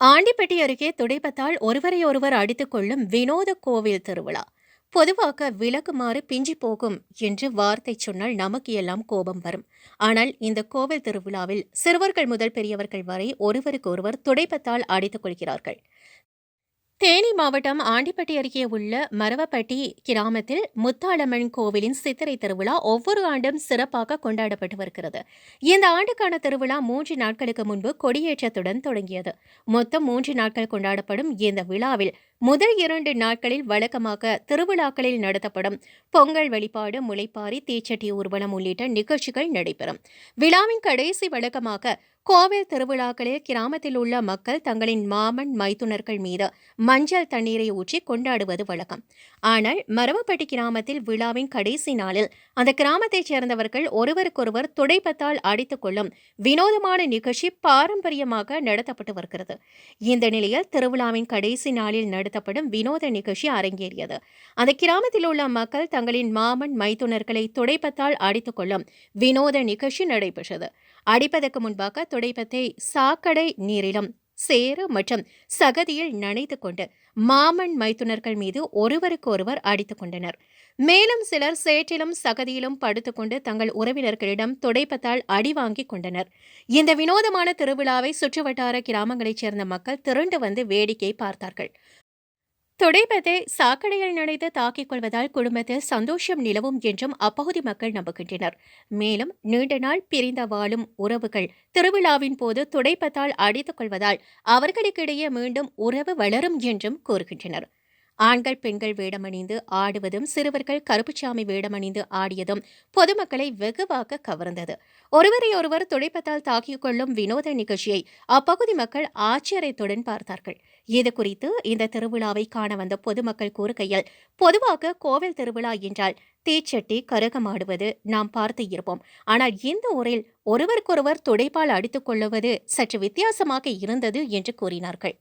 ஆண்டிப்பட்டி அருகே துடைப்பத்தால் ஒருவரையொருவர் அடித்துக் கொள்ளும் வினோத கோவில் திருவிழா. பொதுவாக விலகுமாறு பிஞ்சி போகும் என்று வார்த்தை சொன்னால் நமக்கு எல்லாம் கோபம் வரும். ஆனால் இந்த கோவில் திருவிழாவில் சிறுவர்கள் முதல் பெரியவர்கள் வரை ஒருவருக்கு ஒருவர் துடைப்பத்தால் அடித்துக் கொள்கிறார்கள். தேனி மாவட்டம் ஆண்டிப்பட்டி அருகே உள்ள மரவப்பட்டி கிராமத்தில் முத்தாளம்மன் கோவிலின் சித்திரை திருவிழா ஒவ்வொரு ஆண்டும் சிறப்பாக கொண்டாடப்பட்டு வருகிறது. இந்த ஆண்டுக்கான திருவிழா மூன்று நாட்களுக்கு முன்பு கொடியேற்றத்துடன் தொடங்கியது. மொத்தம் மூன்று நாட்கள் கொண்டாடப்படும் இந்த விழாவில் முதல் இரண்டு நாட்களில் வழக்கமாக திருவிழாக்களில் நடத்தப்படும் பொங்கல் வழிபாடு முளைப்பாரி தீச்சட்டி ஊர்வலம் உள்ளிட்ட நிகழ்ச்சிகள் நடைபெறும். விழாவின் கடைசி வழக்கமாக கோவில் திருவிழாக்களில் கிராமத்தில் உள்ள மக்கள் தங்களின் மாமன் மைத்துனர்கள் மீது மஞ்சள் தண்ணீரை ஊற்றி கொண்டாடுவது வழக்கம். ஆனால் மரவப்பட்டி கிராமத்தில் விழாவின் கடைசி நாளில் அந்த கிராமத்தைச் சேர்ந்தவர்கள் ஒருவருக்கொருவர் துடைப்பத்தால் அடித்துக் கொள்ளும் வினோதமான நிகழ்ச்சி பாரம்பரியமாக நடத்தப்பட்டு வருகிறது. இந்த நிலையில் திருவிழாவின் கடைசி நாளில் நடத்தப்படும் வினோத நிகழ்ச்சி அரங்கேறியது. அந்த கிராமத்தில் உள்ள மக்கள் தங்களின் மாமன் மைத்துனர்களை துடைப்பத்தால் அடித்துக் கொள்ளும் வினோத நிகழ்ச்சி நடைபெற்றது. அடிப்பதற்கு முன்பாக துடைப்பத்தை சாக்கடை நீரிலும் சேறு மற்றும் சகதியில் நனைத்து கொண்டு மாமன் மைத்துனர்கள் மீது ஒருவருக்கு ஒருவர் அடித்துக் கொண்டனர். மேலும் சிலர் சேற்றிலும் சகதியிலும் படுத்துக்கொண்டு தங்கள் உறவினர்களிடம் துடைப்பத்தால் அடி வாங்கிக் கொண்டனர். இந்த வினோதமான திருவிழாவை சுற்றுவட்டார கிராமங்களைச் சேர்ந்த மக்கள் திரண்டு வந்து வேடிக்கை பார்த்தார்கள். துடைப்பத்தை சாக்கடையில் நனைத்து தாக்கிக் கொள்வதால் குடும்பத்தில் சந்தோஷம் நிலவும் என்றும் அப்பகுதி மக்கள் நம்புகின்றனர். மேலும் நீண்ட நாள் பிரிந்த வாழும் உறவுகள் திருவிழாவின் போது துடைப்பத்தால் அடித்துக் கொள்வதால் அவர்களுக்கிடையே மீண்டும் உறவு வளரும் என்றும் கூறுகின்றனர். ஆண்கள் பெண்கள் வேடமணிந்து ஆடுவதும் சிறுவர்கள் கருப்புச்சாமி வேடமணிந்து ஆடியதும் பொதுமக்களை வெகுவாக கவர்ந்தது. ஒருவரையொருவர் துடைப்பத்தால் தாக்கிக் கொள்ளும் வினோத நிகழ்ச்சியை அப்பகுதி மக்கள் ஆச்சரியத்துடன் பார்த்தார்கள். இது குறித்து இந்த திருவிழாவை காண வந்த பொதுமக்கள் கூறுகையில் பொதுவாக கோவில் திருவிழா என்றால் தீச்சட்டி கருகமாடுவது நாம் பார்த்து இருப்போம். ஆனால் இந்த ஊரில் ஒருவருக்கொருவர் துடைப்பால் அடித்துக் கொள்ளுவது சற்று வித்தியாசமாக இருந்தது என்று கூறினார்கள்.